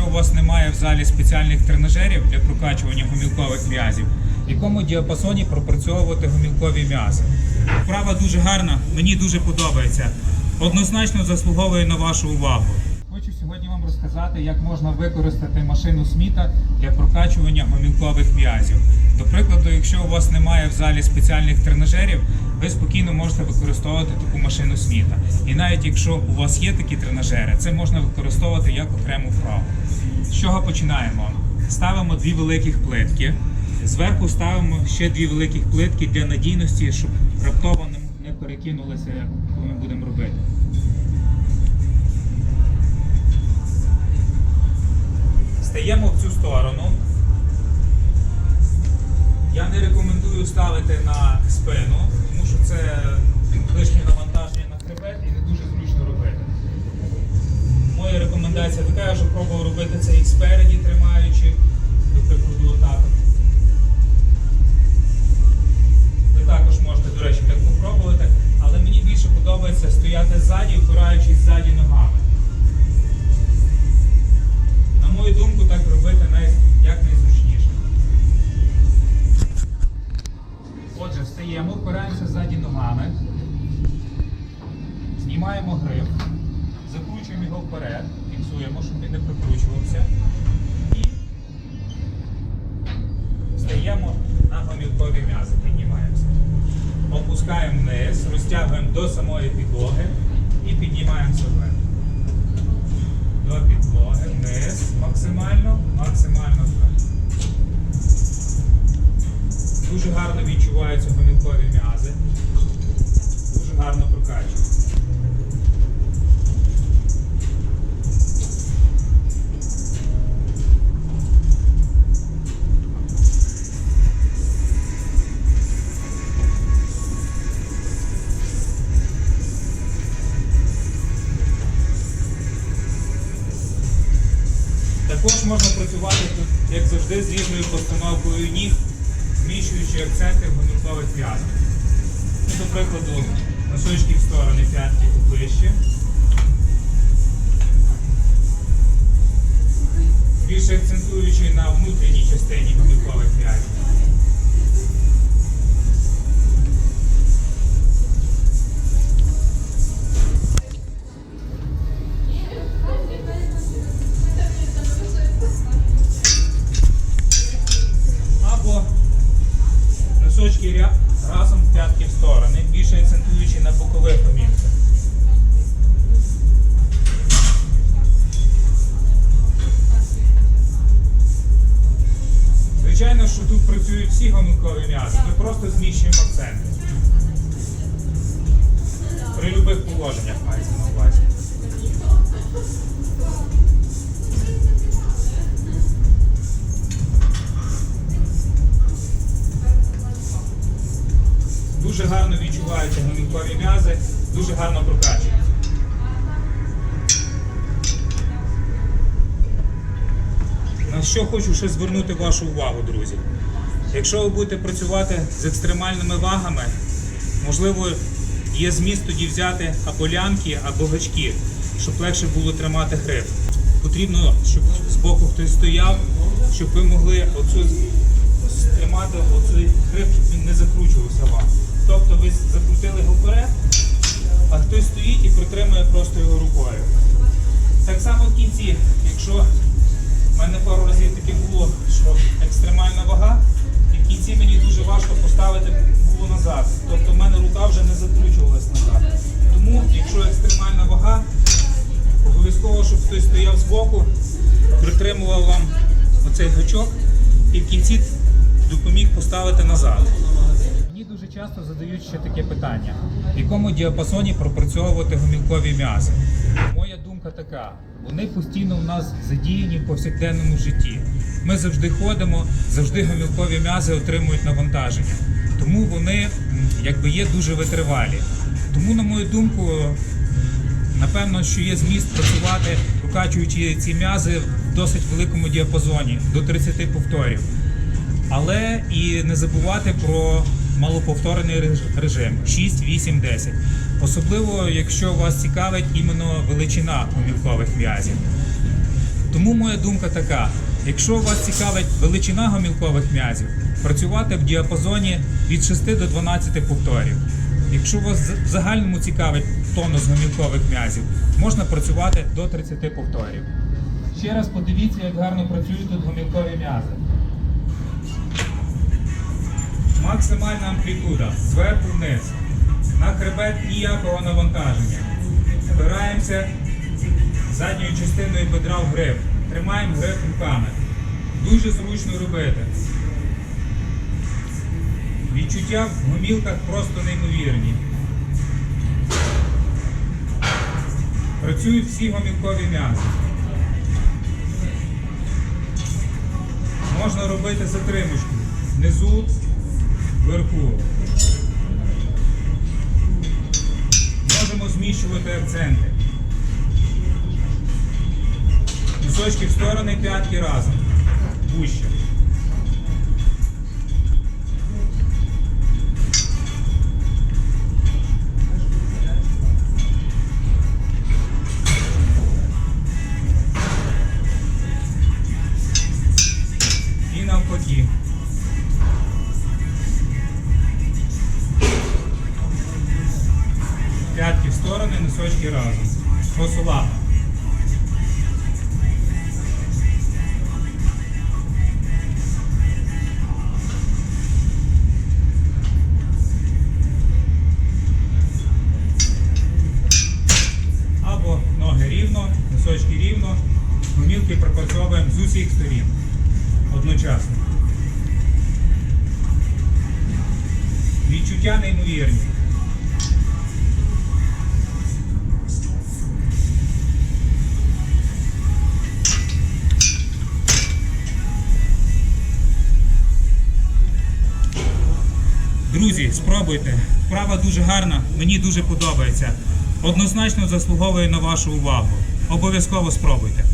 якщо у вас немає в залі спеціальних тренажерів для прокачування гомілкових м'язів, в якому діапазоні пропрацьовувати гомілкові м'язи. Вправа дуже гарна, мені дуже подобається. Однозначно заслуговує на вашу увагу. Хочу сьогодні вам розказати, як можна використати машину Сміта для прокачування гомілкових м'язів. До якщо у вас немає в залі спеціальних тренажерів, ви спокійно можете використовувати таку машину Сміта. І навіть якщо у вас є такі тренажери, це можна використовувати як окрему вправу. З чого починаємо? Ставимо дві великих плитки. Зверху ставимо ще дві великих плитки для надійності, щоб раптово не перекинулися, коли ми будемо робити. Стаємо в цю сторону. Рекомендую ставити на спину, тому що це лишнє навантаження на хребет і не дуже зручно робити. Моя рекомендація така, що пробував робити це і спереді, тримаючи, прикручувався. І встаємо на гомілкові м'язи, піднімаємося. Опускаємо вниз, розтягуємо до самої підлоги і піднімаємося вверх. До підлоги, вниз, максимально, максимально вверх. Дуже гарно відчуваються гомілкові м'язи. Дуже гарно прокачуються. Також можна працювати тут, як завжди, з різною постановкою ніг, зміщуючи акценти гомілкових м'язах. Ну, До прикладу, носочки в сторони, п'ятки вище. Більше акцентуючи на внутрішній частині гомілкових м'язів. Гомілкові м'язи, ми просто зміщуємо акценти. При будь-яких положеннях мається на увазі. Дуже гарно відчуваються гомілкові м'язи, дуже гарно прокачуються. На що хочу ще звернути вашу увагу, друзі. Якщо ви будете працювати з екстремальними вагами, можливо, є зміст тоді взяти або лямки, або гачки, щоб легше було тримати гриф. Потрібно, щоб збоку хтось стояв, щоб ви могли оцю тримати оцей гриф, щоб він не закручувався вам. Тобто ви закрутили його вперед, а хтось стоїть і притримує просто його рукою. Так само в кінці, якщо в мене пару разів таке було, що екстремальна вага, кінці мені дуже важко поставити було назад. Тобто в мене рука вже не закручувалась назад. Тому, якщо екстремальна вага, обов'язково, щоб хтось стояв збоку, притримував вам оцей гачок і в кінці допоміг поставити назад. Мені дуже часто задають ще таке питання: в якому діапазоні пропрацьовувати гомілкові м'язи? Моя думка така: вони постійно у нас задіяні в повсякденному житті. Ми завжди ходимо, завжди гомілкові м'язи отримують навантаження. Тому вони якби є дуже витривалі. Тому, на мою думку, напевно, що є зміст працювати, прокачуючи ці м'язи в досить великому діапазоні до 30 повторів. Але і не забувати про малоповторений режим 6, 8, 10. Особливо, якщо вас цікавить іменно величина гомілкових м'язів. Тому моя думка така: якщо вас цікавить величина гомілкових м'язів, працювати в діапазоні від 6 до 12 повторів. Якщо вас в загальному цікавить тонус гомілкових м'язів, можна працювати до 30 повторів. Ще раз подивіться, як гарно працюють тут гомілкові м'язи. Максимальна амплітуда зверху вниз. На хребет ніякого навантаження. Збираємося задньою частиною бедра в гриб. Тримаємо гриб руками. Дуже зручно робити. Відчуття в гомілках просто неймовірні. Працюють всі гомілкові м'язи. Можна робити затримочку внизу, вверху. Можемо зміщувати акценти. Носочки в сторони, п'ятки разом. Вуще. І навпаки. П'ятки в сторони, носочки разом. Косолапа. Усіх сторін одночасно. Відчуття неймовірні. Друзі, спробуйте. Вправа дуже гарна, мені дуже подобається. Однозначно заслуговує на вашу увагу. Обов'язково спробуйте.